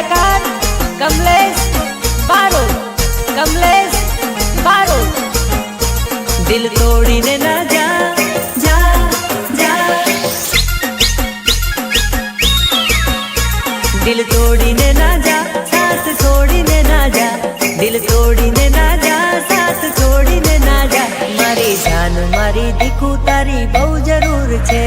કલાકાર કમલેશ બારોટ કમલેશ બારોટ દિલ તોડીને ના જા જા જા દિલ તોડીને ના જા સાથ છોડીને ના જા દિલ તોડીને ના જા સાથ છોડીને ના જા મારી જાન મારી દીકુ તારી બહુ જરૂર છે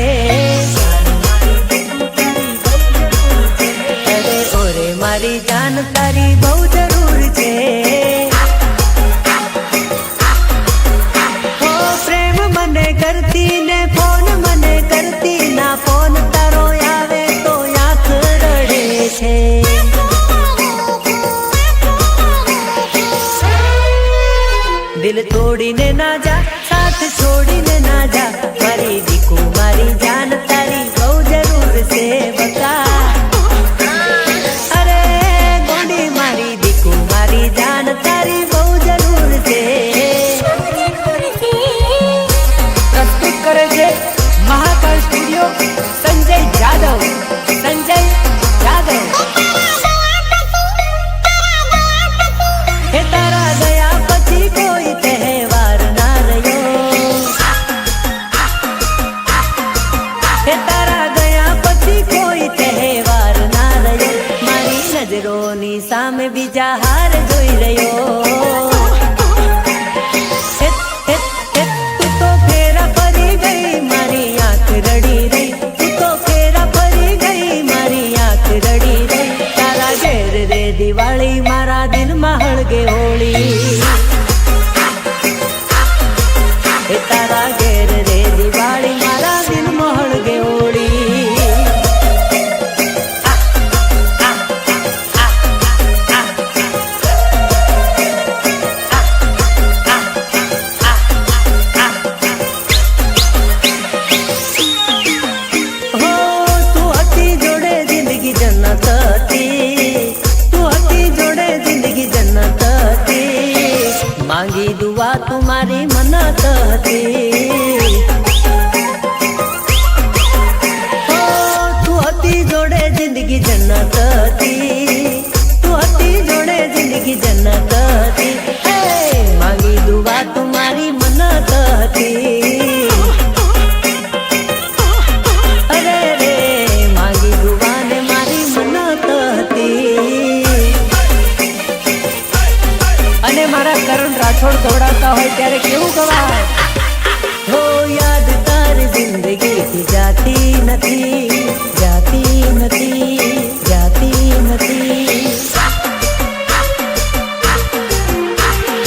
મને કરતી ને ફોન, મને કરતી ના ફોન, તારો આવે તો આંખ રડે છે. દિલ તોડીને ના જા, સાથ છોડીને ના જા, મારી દીકુ, મારી જાન સ્ટુડિયો સંજય જાદવ સંજય જાદવ. કોઈ તહેવાર ના રહ્યો. હે કોઈ તહેવાર રહ્યો. મારી નજરોની સામે બીજા હાર જોઈ રહ્યો. દિવાળી મારા દિલમાં હળગે હોળી. માંગી દુઆ તું મારી મનત હતી. મારા કરુણ રાઠોડ દોડાતા હોય ત્યારે કેવું ગવાય? હો, યાદ તાર જિંદગી થી જાતી નથી જાતી નથી જાતી નથી.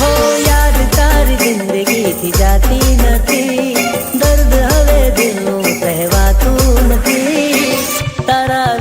હો, યાદ તાર જિંદગી થી જાતી નથી, દર્દ હવે દિલનું કહેવાતું નથી. તારા